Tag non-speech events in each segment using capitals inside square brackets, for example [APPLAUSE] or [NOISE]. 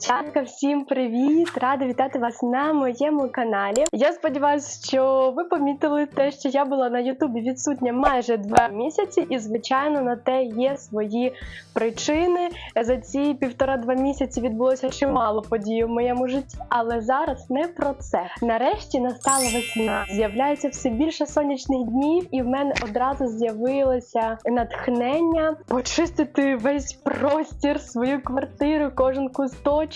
Дівчатка, всім привіт! Рада вітати вас на моєму каналі. Я сподіваюся, що ви помітили те, що я була на Ютубі відсутня майже два місяці, і звичайно на те є свої причини. За ці півтора-два місяці відбулося чимало подій у моєму житті, але зараз не про це. Нарешті настала весна. З'являється все більше сонячних днів, і в мене одразу з'явилося натхнення почистити весь простір, свою квартиру, кожен кусточок,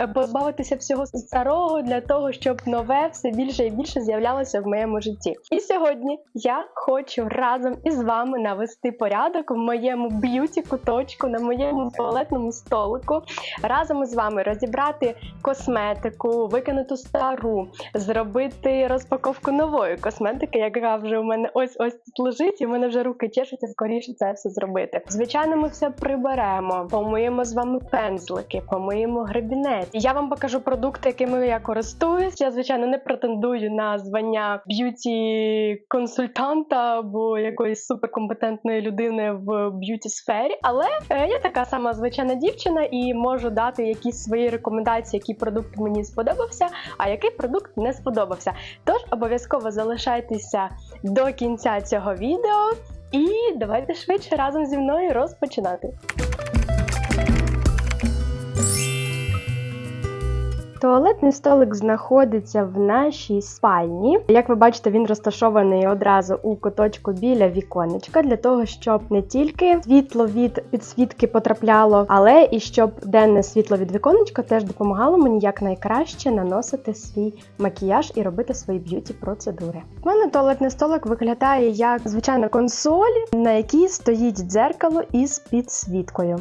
е, позбавитися всього старого для того, щоб нове все більше і більше з'являлося в моєму житті. І сьогодні я хочу разом із вами навести порядок в моєму б'юті куточку, на моєму туалетному столику, разом із вами розібрати косметику, викинуту стару, зробити розпаковку нової косметики, яка вже у мене ось ось тут лежить, і в мене вже руки чешуться скоріше це все зробити. Звичайно, ми все приберемо, помиємо з вами пензлики, помиємо гребінець. Я вам покажу продукти, якими я користуюсь. Я звичайно не претендую на звання б'юті консультанта або якоїсь суперкомпетентної людини в б'юті сфері, але е, я така сама звичайна дівчина і можу дати якісь свої рекомендації, який продукт мені сподобався, а який продукт не сподобався. Тож обов'язково залишайтеся до кінця цього відео. І давайте швидше разом зі мною розпочинати. Туалетний столик знаходиться в нашій спальні. Як ви бачите, він розташований одразу у куточку біля віконечка, для того, щоб не тільки світло від підсвітки потрапляло, але і щоб денне світло від віконечка теж допомагало мені якнайкраще наносити свій макіяж і робити свої б'юті процедури. У мене туалетний столик виглядає як звичайна консоль, на якій стоїть дзеркало із підсвіткою.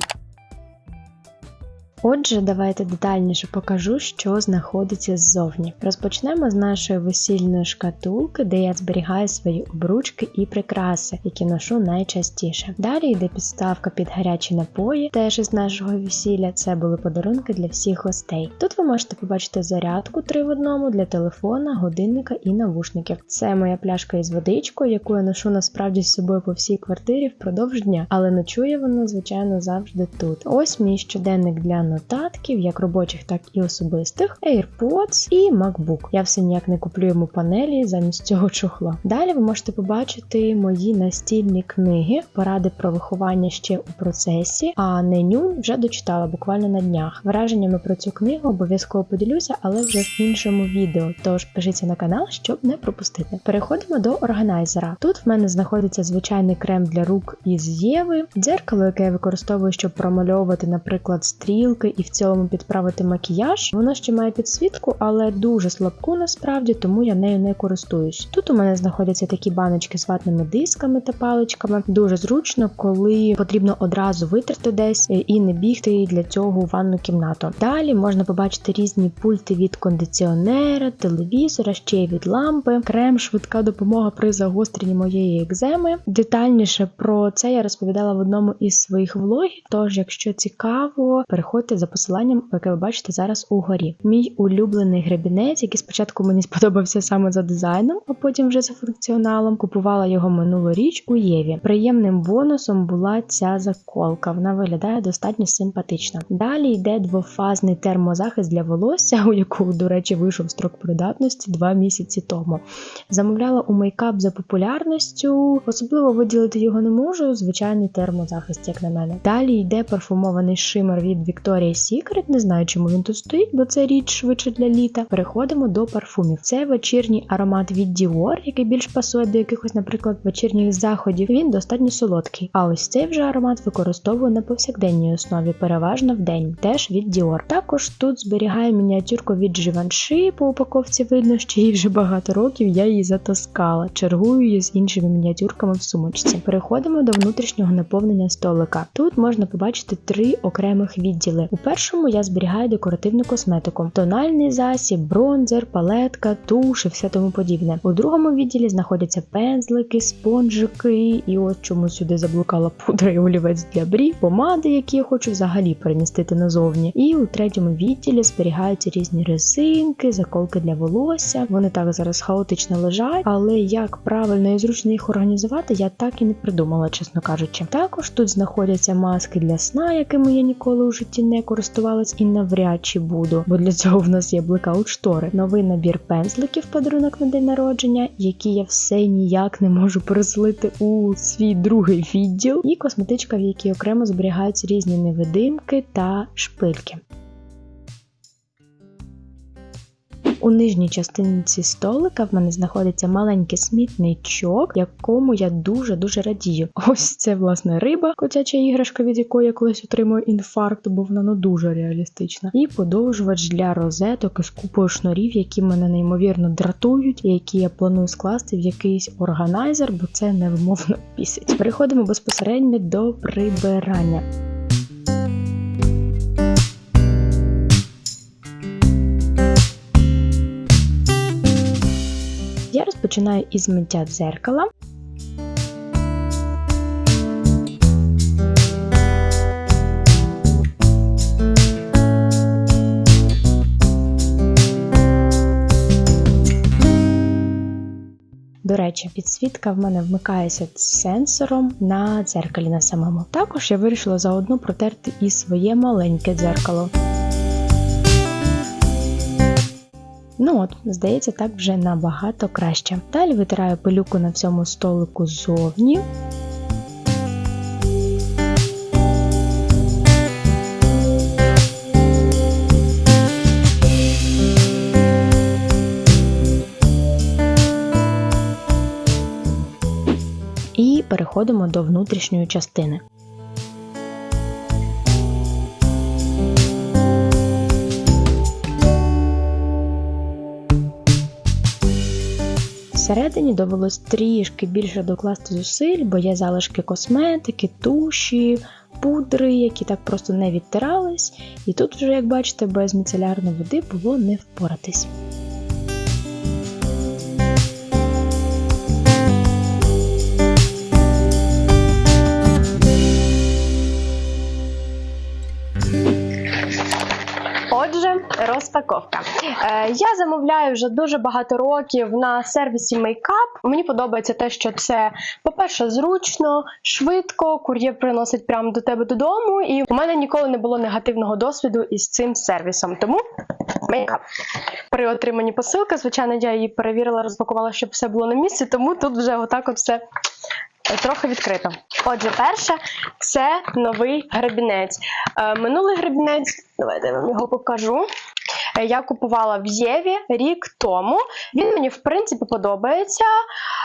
Отже, давайте детальніше покажу, що знаходиться ззовні. Розпочнемо з нашої весільної шкатулки, де я зберігаю свої обручки і прикраси, які ношу найчастіше. Далі йде підставка під гарячі напої, теж із нашого весілля. Це були подарунки для всіх гостей. Тут ви можете побачити зарядку 3 в одному для телефона, годинника і навушників. Це моя пляшка із водичкою, яку я ношу насправді з собою по всій квартирі впродовж дня, але ночує вона, звичайно, завжди тут. Ось мій щоденник для нотатків, як робочих, так і особистих, AirPods і MacBook. Я все ніяк не куплю йому панелі замість цього чохла. Далі ви можете побачити мої настільні книги, поради про виховання ще у процесі, а меню вже дочитала буквально на днях. Враженнями про цю книгу обов'язково поділюся, але вже в іншому відео. Тож пишіться на канал, щоб не пропустити. Переходимо до органайзера. Тут в мене знаходиться звичайний крем для рук із Єви, дзеркало, яке я використовую, щоб промальовувати, наприклад, стрілки і в цілому підправити макіяж. Воно ще має підсвітку, але дуже слабку насправді, тому я нею не користуюсь. Тут у мене знаходяться такі баночки з ватними дисками та паличками. Дуже зручно, коли потрібно одразу витерти десь і не бігти для цього у ванну кімнату. Далі можна побачити різні пульти від кондиціонера, телевізора, ще й від лампи, крем, швидка допомога при загостренні моєї екземи. Детальніше про це я розповідала в одному із своїх влогів. Тож, якщо цікаво, переходьте за посиланням, яке ви бачите зараз угорі. Мій улюблений гребінець, який спочатку мені [LAUGHS] сподобався саме за дизайном, а потім вже за функціоналом. Купувала його минулоріч у Єві. Приємним бонусом була ця заколка. Вона виглядає достатньо симпатично. Далі йде двофазний термозахист для волосся, [LAUGHS] у якого, до речі, вийшов строк придатності два місяці тому. Замовляла у мейкап за популярністю, особливо виділити його не можу. Звичайний термозахист, як на мене. Далі йде парфумований шимер від Victoria's Secret. Не знаю, чому він тут стоїть, бо це річ швидше для літа. Переходимо до парфумів. Це вечірній аромат від Dior, який більш пасує до якихось, наприклад, вечірніх заходів. Він достатньо солодкий. А ось цей вже аромат використовую на повсякденній основі, переважно в день, теж від Dior. Також тут зберігаю мініатюрку від Givenchy, по упаковці видно, що їй вже багато років я її затаскала. Чергую її з іншими мініатюрками в сумочці. Переходимо до внутрішнього наповнення столика. Тут можна побачити три окремих відділи. У першому я зберігаю декоративну косметику, тональний засіб, бронзер, палетка, туш і все тому подібне. У другому відділі знаходяться пензлики, спонжики, і от чому сюди заблукала пудра і олівець для брів, помади, які я хочу взагалі перемістити назовні. І у третьому відділі зберігаються різні резинки, заколки для волосся. Вони так зараз хаотично лежать, але як правильно і зручно їх організувати, я так і не придумала, чесно кажучи. Також тут знаходяться маски для сна, якими я ніколи у житті не нею користувалась і навряд чи буду, бо для цього в нас є блекаут штори. Новий набір пензликів подарунок на день народження, які я все ніяк не можу переселити у свій другий відділ, і косметичка, в якій окремо зберігаються різні невидимки та шпильки. У нижній частинці столика в мене знаходиться маленький смітничок, якому я дуже-дуже радію. Ось це, власне, риба, котяча іграшка, від якої я колись отримую інфаркт, бо вона ну дуже реалістична. І подовжувач для розеток із купою шнурів, які мене неймовірно дратують, і які я планую скласти в якийсь органайзер, бо це невмовно [LAUGHS] пісить. Переходимо безпосередньо до прибирання. Розпочинаю із миття дзеркала. До речі, підсвітка в мене вмикається сенсором на дзеркалі на самому. Також я вирішила заодно протерти і своє маленьке дзеркало. Ну от, здається, так вже набагато краще. Далі витираю пилюку на всьому столику ззовні. І переходимо до внутрішньої частини. Всередині довелось трішки більше докласти зусиль, бо є залишки косметики, туші, пудри, які так просто не відтирались. І тут вже, як бачите, без міцелярної води було не впоратись. Розпаковка. Е, я замовляю вже дуже багато років на сервісі Makeup. Мені подобається те, що це, по-перше, зручно, швидко, кур'єр приносить прямо до тебе додому, і у мене ніколи не було негативного досвіду із цим сервісом. Тому Makeup. При отриманні посилки, звичайно, я її перевірила, розпакувала, щоб все було на місці, тому тут вже отак от все трохи відкрито. Отже, перше це новий гребінець. Е, минулий гребінець, давайте я вам його покажу. Е, Я купувала в Єві рік тому. Він мені, в принципі, подобається,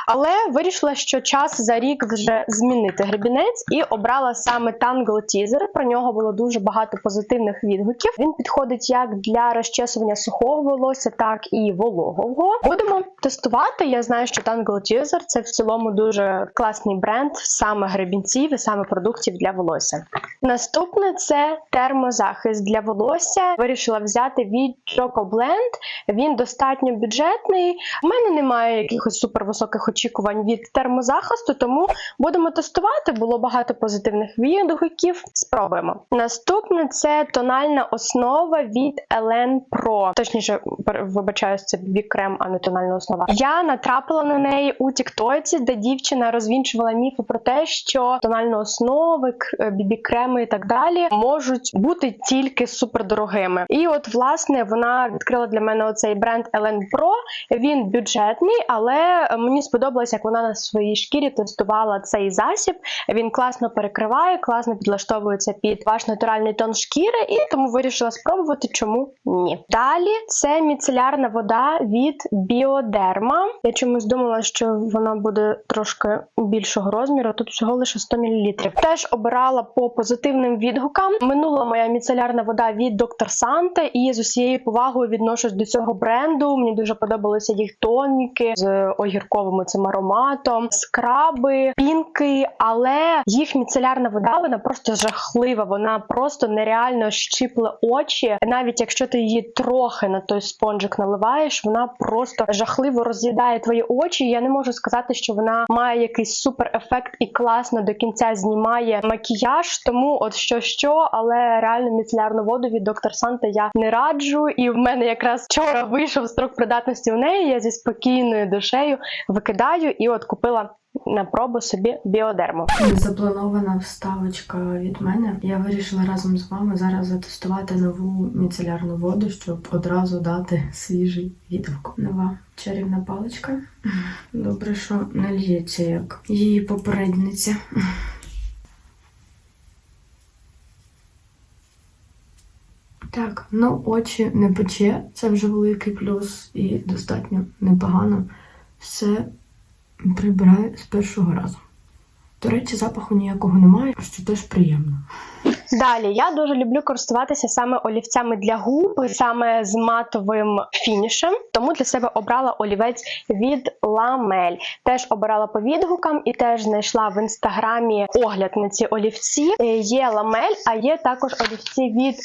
але вирішила, що час за рік вже змінити гребінець і обрала саме Tangle Teaser. Про нього було дуже багато позитивних відгуків. Він підходить як для розчесування сухого волосся, так і вологого. Будемо тестувати. Я знаю, що Tangle Teaser – це в цілому дуже класний бренд саме гребінців і саме продуктів для волосся. Наступне це термозахист для волосся. Вирішила взяти від Blend. Він достатньо бюджетний. У мене немає якихось супервисоких очікувань від термозахисту, тому будемо тестувати. Було багато позитивних відгуків. Спробуємо. Наступне це тональна основа від Elen Pro. Точніше, вибачаюсь, це бібі-крем, а не тональна основа. Я натрапила на неї у Тіктоці, де дівчина розвінчувала міфи про те, що тональні основи, бібі-креми і так далі можуть бути тільки супердорогими. І от, власне, вона відкрила для мене оцей бренд Elen Pro. Він бюджетний, але мені сподобалось, як вона на своїй шкірі тестувала цей засіб. Він класно перекриває, класно підлаштовується під ваш натуральний тон шкіри, і тому вирішила спробувати, чому ні. Далі це міцелярна вода від Bioderma. Я чомусь думала, що вона буде трошки більшого розміру. Тут всього лише 100 мл. Теж обирала по позитивним відгукам. Минула моя міцелярна вода від Dr. Sante, і з усією повагою відношусь до цього бренду. Мені дуже подобалися їх тоніки з огірковим цим ароматом, скраби, пінки, але їх міцелярна вода вона просто жахлива. Вона просто нереально щипле очі. Навіть якщо ти її трохи на той спонжик наливаєш, вона просто жахливо роз'їдає твої очі. Я не можу сказати, що вона має якийсь супер ефект і класно до кінця знімає макіяж. Тому от що що, але реально міцелярну воду від доктор Санта я не раджу. І в мене якраз вчора вийшов строк придатності у неї. Я зі спокійною душею викидаю і от купила на пробу собі біодерму. Незапланована вставочка від мене. Я вирішила разом з вами зараз затестувати нову міцелярну воду, щоб одразу дати свіжий відгук. Нова чарівна паличка. Добре, що не лється як її попередниця. Так, ну очі не пече, це вже великий плюс і достатньо непогано. Все прибираю з першого разу. До речі, запаху ніякого немає, що теж приємно. Далі я дуже люблю користуватися саме олівцями для губ, саме з матовим фінішем. Тому для себе обрала олівець від Ламель. Теж обирала по відгукам і теж знайшла в інстаграмі огляд на ці олівці. Е, Є Ламель, а є також олівці від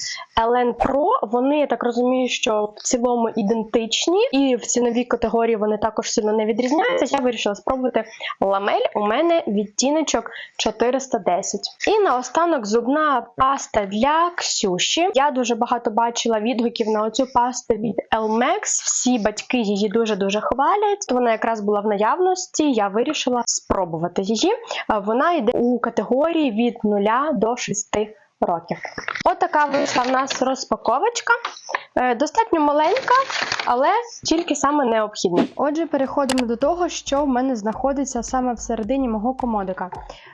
Elen Pro. Вони я так розумію, що в цілому ідентичні, і в ціновій категорії вони також сильно не відрізняються. Я вирішила спробувати Ламель. У мене відтіночок 410. І наостанок зубна паста для Ксюші. Я дуже багато бачила відгуків на оцю пасту від Elmex. Всі батьки її дуже дуже хвалять. Вона якраз була в наявності. Я вирішила спробувати її. Вона йде у категорії від 0 до 6 років. Отака вийшла в нас розпаковочка. Е, Достатньо маленька, але тільки саме необхідне. Отже, переходимо до того, що в мене знаходиться саме всередині мого комодика.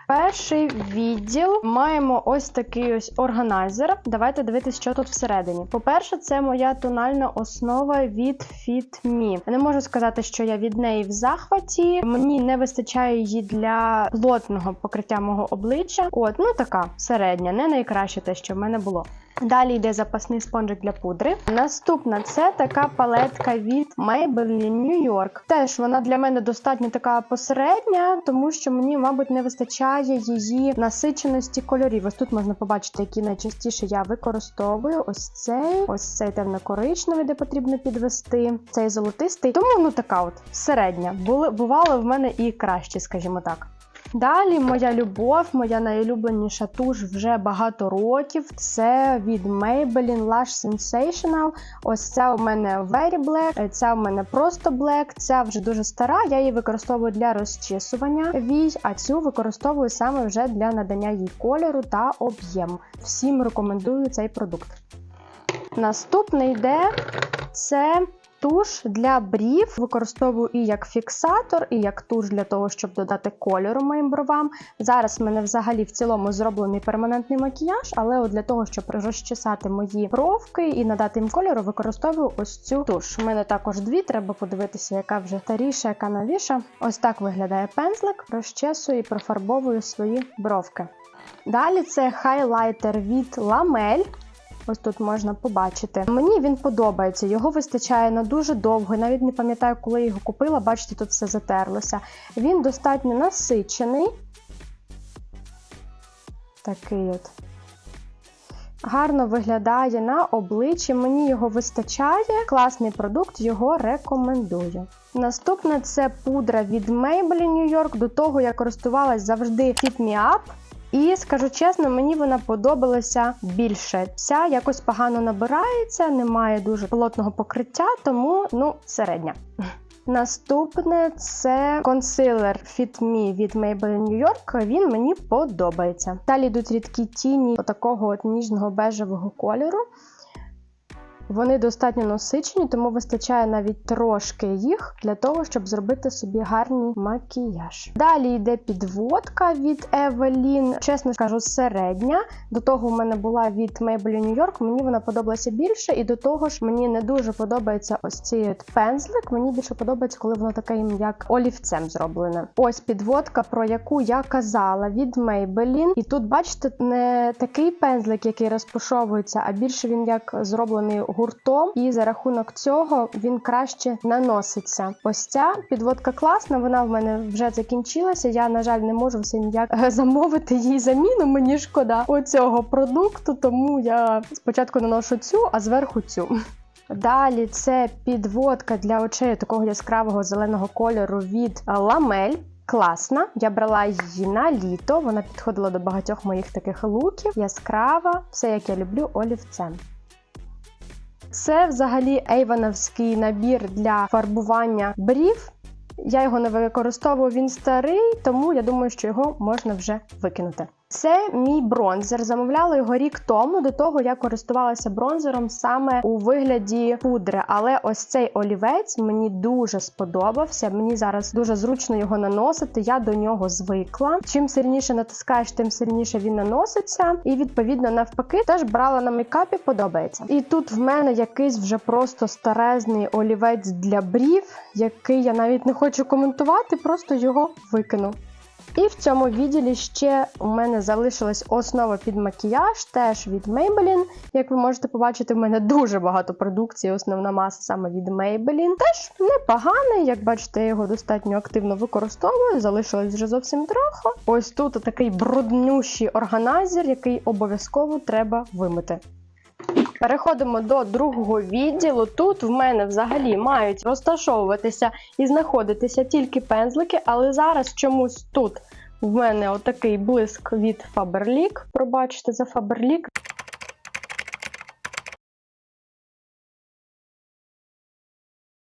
Перший відділ маємо ось такий ось органайзер. Давайте дивитися, що тут всередині. По-перше, це моя тональна основа від Fit Me. Я не можу сказати, що я від неї в захваті. Мені не вистачає її для плотного покриття мого обличчя. От, ну така середня, не найкраще те, що в мене було. Далі йде запасний спонжик для пудри. Наступна це така палетка від Maybelline New York. Теж вона для мене достатньо така посередня, тому що мені, мабуть, не вистачає її насиченості кольорів. Ось тут можна побачити, які найчастіше я використовую. Ось цей, ось цей темно-коричневий, де потрібно підвести, цей золотистий. Тому ну така от середня. Були бувало в мене і краще, скажімо так. Далі моя любов, моя найулюбленіша туш вже багато років. Це від Maybelline Lash Sensational. Ось ця у мене Very Black, ця у мене просто Black, ця вже дуже стара. Я її використовую для розчісування вій, а цю використовую саме вже для надання їй кольору та об'єму. Всім рекомендую цей продукт. Наступний йде це туш для брів. Використовую і як фіксатор, і як туш для того, щоб додати кольору моїм бровам. Зараз в мене взагалі в цілому зроблений перманентний макіяж, але от для того, щоб розчесати мої бровки і надати їм кольору, використовую ось цю туш. У мене також дві, треба подивитися, яка вже старіша, яка новіша. Ось так виглядає пензлик, розчесую і профарбовую свої бровки. Далі це хайлайтер від Ламель. Ось тут можна побачити. Мені він подобається, його вистачає на дуже довго. Навіть не пам'ятаю, коли його купила. Бачите, тут все затерлося. Він достатньо насичений. Такий от. Гарно виглядає на обличчі, мені його вистачає. Класний продукт, його рекомендую. Наступне це пудра від Maybelline New York. До того я користувалась завжди Fit Me Up. І скажу чесно, мені вона подобалася більше. Ця якось погано набирається, немає дуже плотного покриття, тому ну середня. [LAUGHS] Наступне це консилер Fit Me від Maybelline New York. Він мені подобається. Далі йдуть рідкі тіні такого от ніжного бежевого кольору. Вони достатньо насичені, тому вистачає навіть трошки їх для того, щоб зробити собі гарний макіяж. Далі йде підводка від Evelyn, чесно скажу, середня. До того в мене була від Maybelline New York, мені вона подобалася більше, і до того ж мені не дуже подобається ось цей пензлик. Мені більше подобається, коли воно таке як олівцем зроблене. Ось підводка, про яку я казала від Maybelline. І тут, бачите, не такий пензлик, який розпушовується, а більше він як зроблений гуртом, і за рахунок цього він краще наноситься. Ось ця підводка класна, вона в мене вже закінчилася. Я, на жаль, не можу все ніяк е, замовити їй заміну. Мені шкода оцього продукту, тому я спочатку наношу цю, а зверху цю. Далі це підводка для очей такого яскравого зеленого кольору від Ламель. Класна, я брала її на літо. Вона підходила до багатьох моїх таких луків. Яскрава, все як я люблю, олівцем. Це взагалі ейвановський набір для фарбування брів. Я його не використовую, він старий, тому я думаю, що його можна вже викинути. Це мій бронзер. Замовляла його рік тому. До того я користувалася бронзером саме у вигляді пудри. Але ось цей олівець мені дуже сподобався. Мені зараз дуже зручно його наносити. Я до нього звикла. Чим сильніше натискаєш, тим сильніше він наноситься. І відповідно навпаки теж брала на мейкапі, подобається. І тут в мене якийсь вже просто старезний олівець для брів, який я навіть не хочу коментувати, просто його викину. І в цьому відділі ще у мене залишилась основа під макіяж, теж від Maybelline. Як ви можете побачити, в мене дуже багато продукції, основна маса саме від Maybelline. Теж непоганий, як бачите, я його достатньо активно використовую. Залишилось вже зовсім трохи. Ось тут такий бруднющий органайзер, який обов'язково треба вимити. Переходимо до другого відділу. Тут в мене взагалі мають розташовуватися і знаходитися тільки пензлики, але зараз чомусь тут в мене отакий блиск від Faberlic. Пробачте за Faberlic.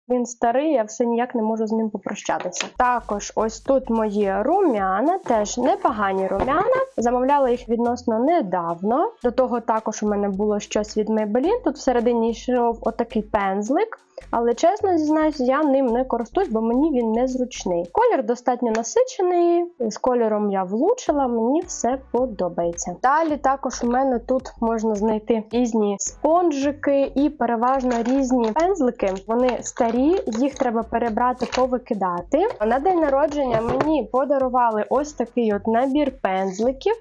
Він старий, я все ніяк не можу з ним попрощатися. Також ось тут мої рум'яна, теж непогані рум'яна. Замовляла їх відносно недавно. До того також у мене було щось від Maybelline. Тут всередині йшов отакий пензлик. Але чесно зізнаюсь, я ним не користуюсь, бо мені він незручний. Колір достатньо насичений, з кольором я влучила, мені все подобається. Далі також у мене тут можна знайти різні спонжики і переважно різні пензлики. Вони старі, їх треба перебрати, повикидати. На день народження мені подарували ось такий от набір пензликів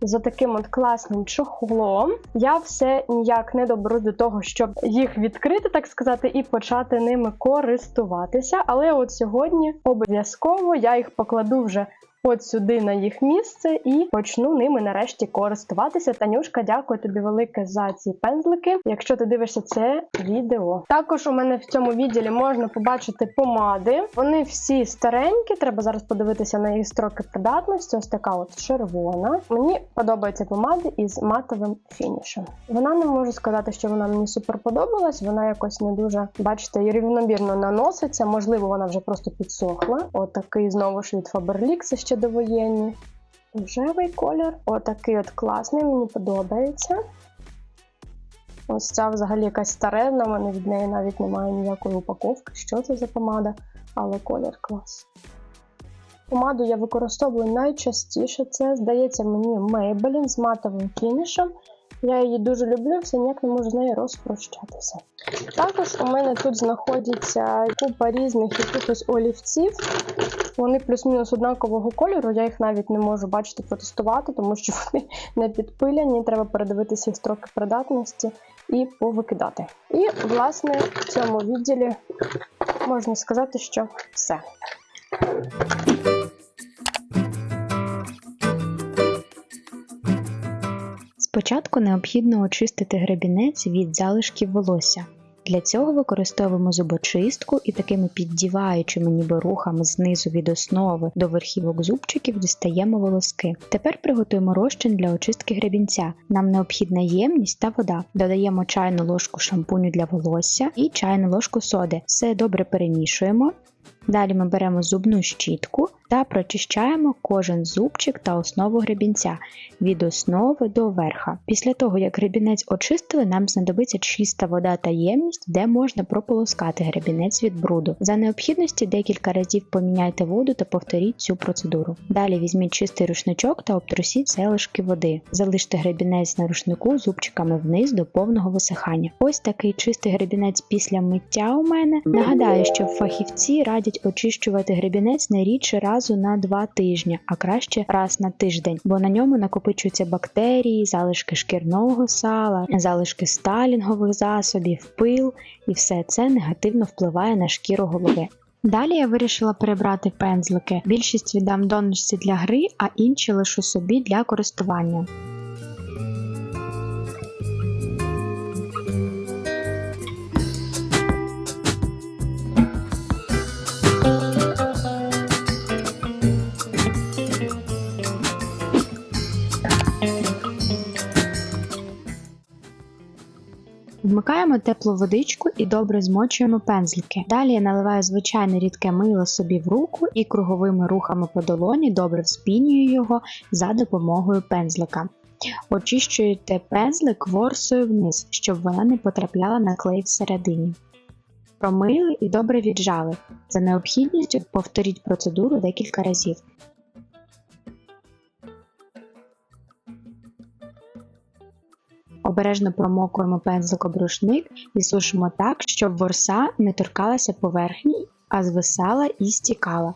з таким от класним чохлом. Я все ніяк не доберу до того, щоб їх відкрити, так сказати, і почати ними користуватися. Але от сьогодні обов'язково я їх покладу вже. От сюди на їх місце і почну ними нарешті користуватися. Танюшка, дякую тобі велике за ці пензлики. Якщо ти дивишся це відео. Також у мене в цьому відділі можна побачити помади. Вони всі старенькі. Треба зараз подивитися на їх строки придатності. Ось така от червона. Мені подобаються помади із матовим фінішем. Вона не можу сказати, що вона мені супер подобалась. Вона якось не дуже, бачите, рівномірно наноситься. Можливо, вона вже просто підсохла. Отакий знову ж від Faberlic, це ще довоєнні. Рожевий колір. Отакий от класний, мені подобається. Ось ця взагалі якась старезна, в мене від неї навіть немає ніякої упаковки. Що це за помада, але колір клас. Помаду я використовую найчастіше. Це, здається, мені Maybelline з матовим фінішем. Я її дуже люблю, все ніяк не можу з нею розпрощатися. Також у мене тут знаходиться купа різних якихось олівців. Вони плюс-мінус однакового кольору. Я їх навіть не можу бачити, протестувати, тому що [LAUGHS] вони не підпиляні. Треба передивитися їх строки придатності і повикидати. І, власне, в цьому відділі можна сказати, що все. Спочатку необхідно очистити гребінець від залишків волосся. Для цього використовуємо зубочистку і такими піддіваючими ніби рухами знизу від основи до верхівок зубчиків дістаємо волоски. Тепер приготуємо розчин для очистки гребінця. Нам необхідна ємність та вода. Додаємо чайну ложку шампуню для волосся і чайну ложку соди. Все добре перемішуємо. Далі ми беремо зубну щітку та прочищаємо кожен зубчик та основу гребінця від основи до верха. Після того, як гребінець очистили, нам знадобиться чиста вода та ємність, де можна прополоскати гребінець від бруду. За необхідності декілька разів поміняйте воду та повторіть цю процедуру. Далі візьміть чистий рушничок та обтрусіть залишки води. Залиште гребінець на рушнику зубчиками вниз до повного висихання. Ось такий чистий гребінець після миття у мене. Нагадаю, що фахівці радять очищувати гребінець не рідше разу на два тижні, а краще раз на тиждень, бо на ньому накопичуються бактерії, залишки шкірного сала, залишки сталінгових засобів, пил, і все це негативно впливає на шкіру голови. Далі я вирішила перебрати пензлики. Більшість віддам донечці для гри, а інші лишу собі для користування. Вмикаємо теплу водичку і добре змочуємо пензлики. Далі я наливаю звичайне рідке мило собі в руку і круговими рухами по долоні добре вспінюю його за допомогою пензлика. Очищуєте пензлик ворсою вниз, щоб вона не потрапляла на клей всередині. Промили і добре віджали. За необхідністю повторіть процедуру декілька разів. Обережно промокуємо пензлик об рушник і сушимо так, щоб ворса не торкалася поверхні, а звисала і стікала.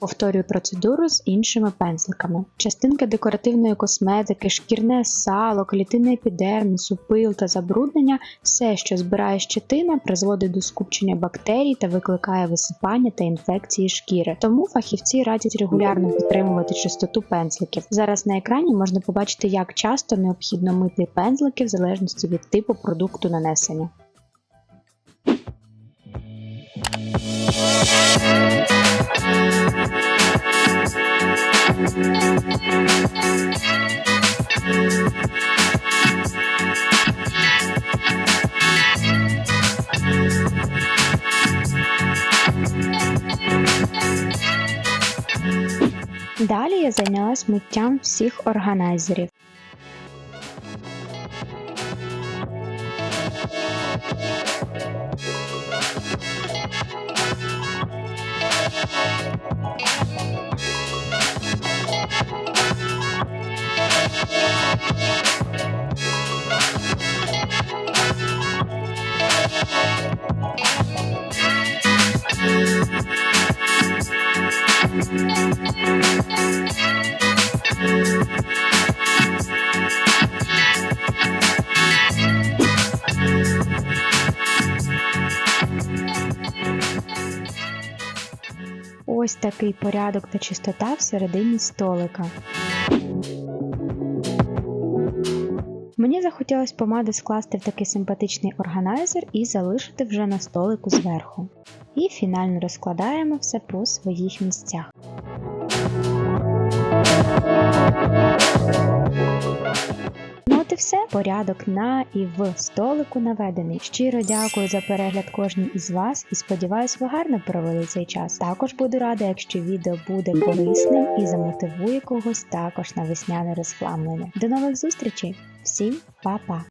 Повторюю процедуру з іншими пензликами. Частинки декоративної косметики, шкірне сало, клітинний епідермісу, пил та забруднення все, що збирає щетина, призводить до скупчення бактерій та викликає висипання та інфекції шкіри. Тому фахівці радять регулярно підтримувати чистоту пензликів. Зараз на екрані можна побачити, як часто необхідно мити пензлики в залежності від типу продукту нанесення. Далі я зайнялась миттям всіх органайзерів. Такий порядок та чистота всередині столика. Мені захотілося помади скласти в такий симпатичний органайзер і залишити вже на столику зверху. І фінально розкладаємо все по своїх місцях. Все. Порядок на і в столику наведений. Щиро дякую за перегляд кожній із вас і сподіваюсь, ви гарно провели цей час. Також буду рада, якщо відео буде корисним і замотивує когось також на весняне розхламлення. До нових зустрічей! Всім па-па!